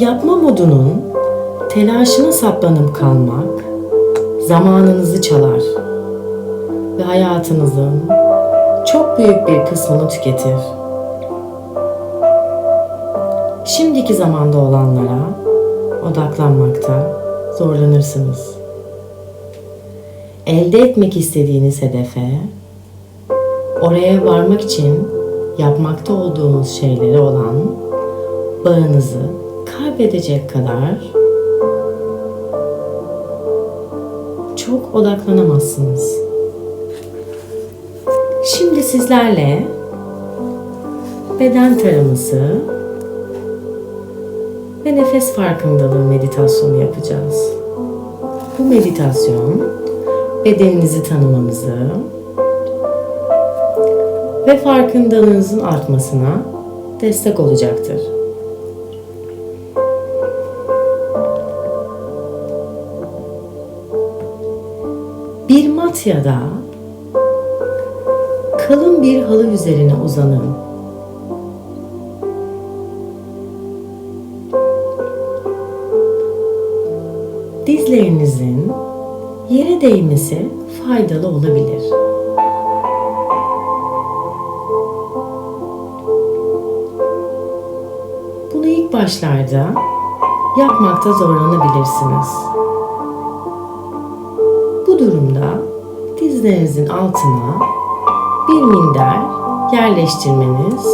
Yapma modunun telaşına saplanıp kalmak zamanınızı çalar ve hayatınızın çok büyük bir kısmını tüketir. Şimdiki zamanda olanlara odaklanmakta zorlanırsınız. Elde etmek istediğiniz hedefe, oraya varmak için yapmakta olduğunuz şeylere olan bağınızı kaybedecek kadar çok odaklanamazsınız. Şimdi sizlerle beden taraması ve nefes farkındalığı meditasyonu yapacağız. Bu meditasyon bedeninizi tanımanızı ve farkındalığınızın artmasına destek olacaktır. Bir mat ya da kalın bir halı üzerine uzanın. Dizlerinizin yere değmesi faydalı olabilir. Bunu ilk başlarda yapmakta zorlanabilirsiniz. Dizlerinizin altına bir minder yerleştirmeniz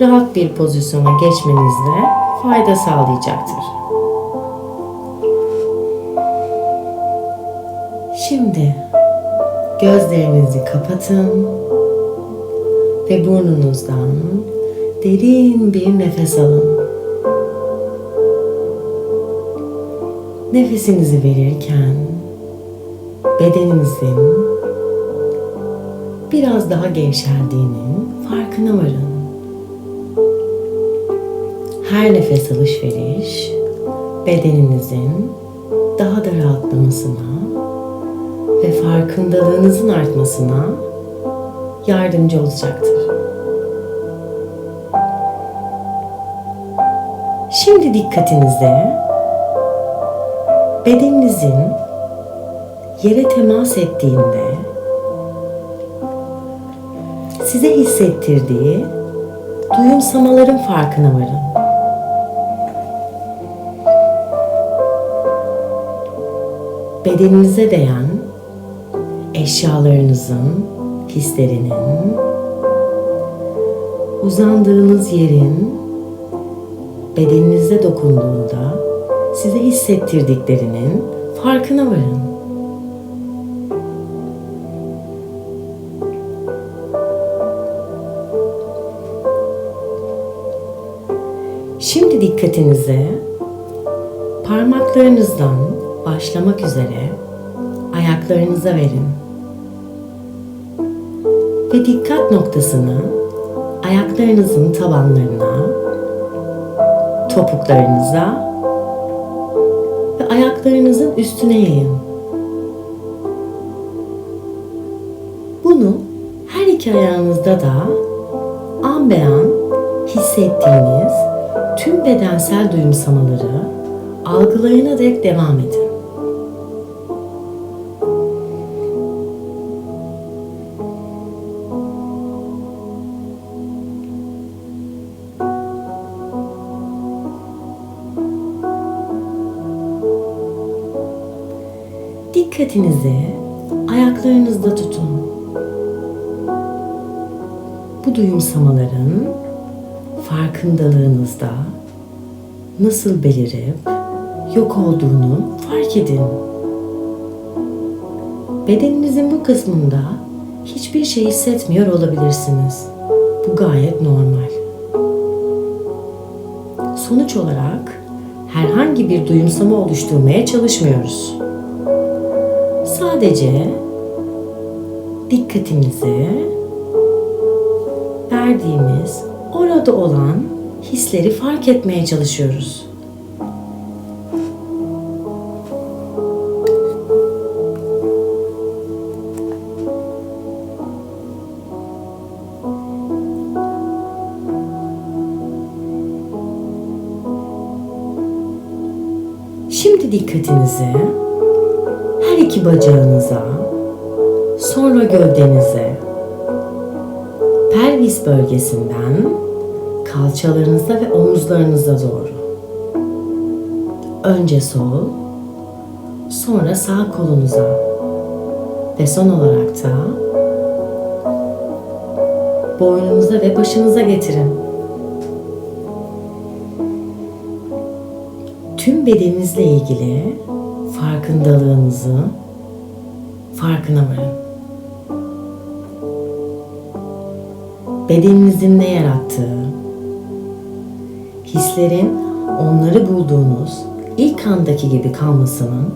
rahat bir pozisyona geçmenizde fayda sağlayacaktır. Şimdi gözlerinizi kapatın ve burnunuzdan derin bir nefes alın. Nefesinizi verirken bedeninizin biraz daha gevşeldiğinin farkına varın. Her nefes alışveriş bedeninizin daha da rahatlamasına ve farkındalığınızın artmasına yardımcı olacaktır. Şimdi dikkatinizi bedeninizin yere temas ettiğinde size hissettirdiği duyumsamaların farkına varın. Bedeninize değen eşyalarınızın, hislerinin, uzandığınız yerin bedeninize dokunduğunda size hissettirdiklerinin farkına varın. Dikkatinizi parmaklarınızdan başlamak üzere ayaklarınıza verin. Ve dikkat noktasını ayaklarınızın tabanlarına, topuklarınıza ve ayaklarınızın üstüne yayın. Bunu her iki ayağınızda da an be an hissettiğiniz tüm bedensel duyumsamaları algılayana dek devam edin. Dikkatinizi ayaklarınızda tutun. Bu duyumsamaların farkındalığınızda nasıl belirip yok olduğunu fark edin. Bedeninizin bu kısmında hiçbir şey hissetmiyor olabilirsiniz. Bu gayet normal. Sonuç olarak herhangi bir duyumsama oluşturmaya çalışmıyoruz. Sadece dikkatimizi verdiğimiz orada olan hisleri fark etmeye çalışıyoruz. Şimdi dikkatinizi her iki bacağınıza, sonra gövdenize, pelvis bölgesinden kalçalarınıza ve omuzlarınıza doğru. Önce sol, sonra sağ kolunuza ve son olarak da boynunuza ve başınıza getirin. Tüm bedeninizle ilgili farkındalığınızı farkına varın. Bedeninizin ne yarattığı, hislerin onları bulduğunuz ilk andaki gibi kalmasının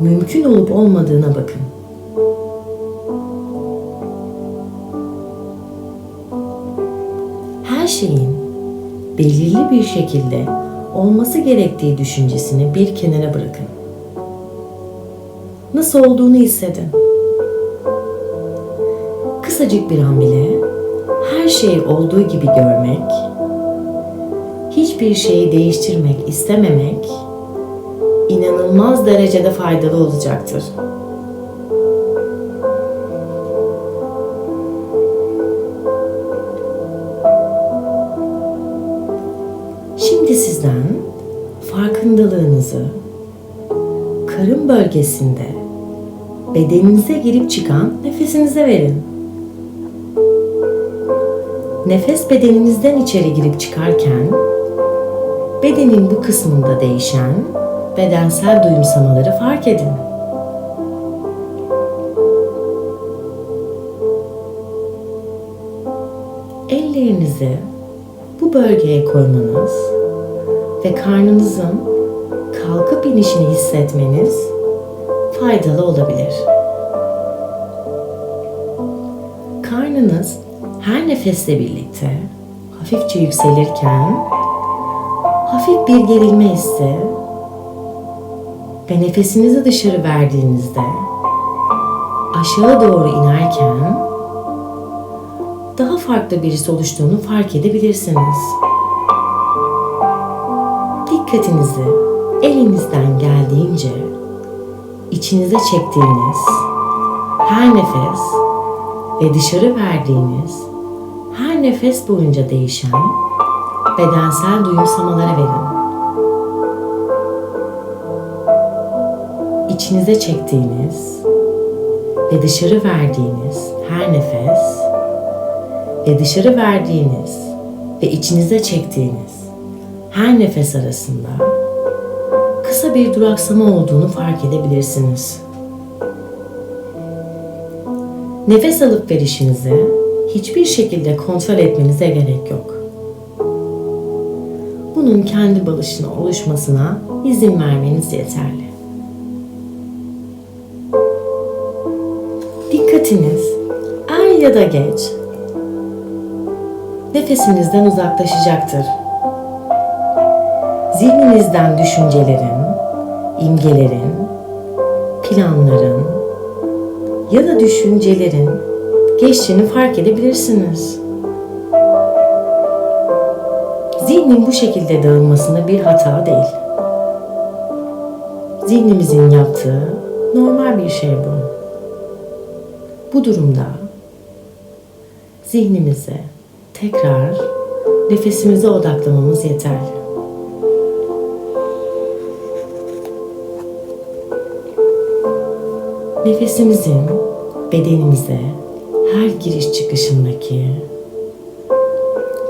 mümkün olup olmadığına bakın. Her şeyin belirli bir şekilde olması gerektiği düşüncesini bir kenara bırakın. Nasıl olduğunu hissedin. Kısacık bir an bile her şeyi olduğu gibi görmek, hiçbir şeyi değiştirmek istememek inanılmaz derecede faydalı olacaktır. Şimdi sizden farkındalığınızı karın bölgesinde bedeninize girip çıkan nefesinize verin. Nefes bedeninizden içeri girip çıkarken bedenin bu kısmında değişen bedensel duyumsamaları fark edin. Ellerinizi bu bölgeye koymanız ve karnınızın kalkıp inişini hissetmeniz faydalı olabilir. Karnınız her nefesle birlikte hafifçe yükselirken hafif bir gerilme hissi ve nefesinizi dışarı verdiğinizde aşağı doğru inerken daha farklı birisi oluştuğunu fark edebilirsiniz. Dikkatinizi elinizden geldiğince içinize çektiğiniz her nefes ve dışarı verdiğiniz her nefes boyunca değişen bedensel duyumsamalara verin. İçinize çektiğiniz ve dışarı verdiğiniz her nefes ve dışarı verdiğiniz ve içinize çektiğiniz her nefes arasında kısa bir duraksama olduğunu fark edebilirsiniz. Nefes alıp verişinizi hiçbir şekilde kontrol etmenize gerek yok. Bunun kendi balışına oluşmasına izin vermeniz yeterli. Dikkatiniz er ya da geç nefesinizden uzaklaşacaktır. Zihninizden düşüncelerin, imgelerin, planların ya da düşüncelerin geçtiğini fark edebilirsiniz. Zihnin bu şekilde dağılmasına bir hata değil. Zihnimizin yaptığı normal bir şey bu. Bu durumda zihnimize tekrar nefesimize odaklamamız yeterli. Nefesimizin bedenimize her giriş çıkışındaki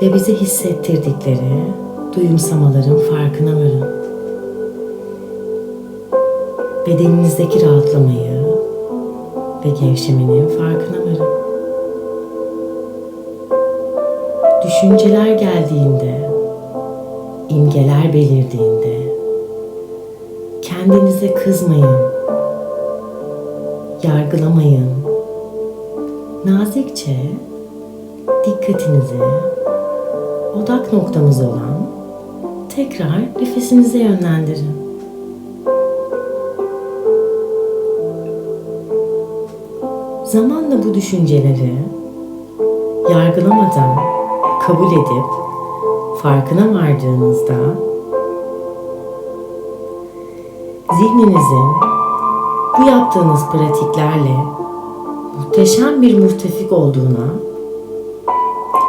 ve bize hissettirdikleri duyumsamaların farkına varın. Bedeninizdeki rahatlamayı ve gevşemenin farkına varın. Düşünceler geldiğinde, imgeler belirdiğinde kendinize kızmayın, yargılamayın. Nazikçe dikkatinizi odak noktamız olan tekrar nefesinize yönlendirin. Zamanla bu düşünceleri yargılamadan kabul edip farkına vardığınızda zihninizin bu yaptığınız pratiklerle muhteşem bir müttefik olduğuna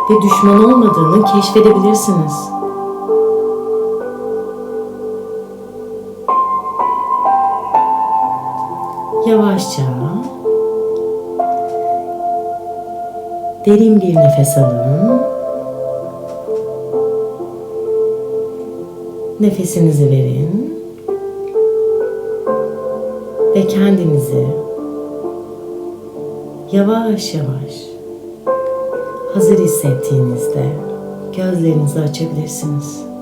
ve düşman olmadığını keşfedebilirsiniz. Yavaşça derin bir nefes alın. Nefesinizi verin ve kendinizi yavaş yavaş hazır hissettiğinizde gözlerinizi açabilirsiniz.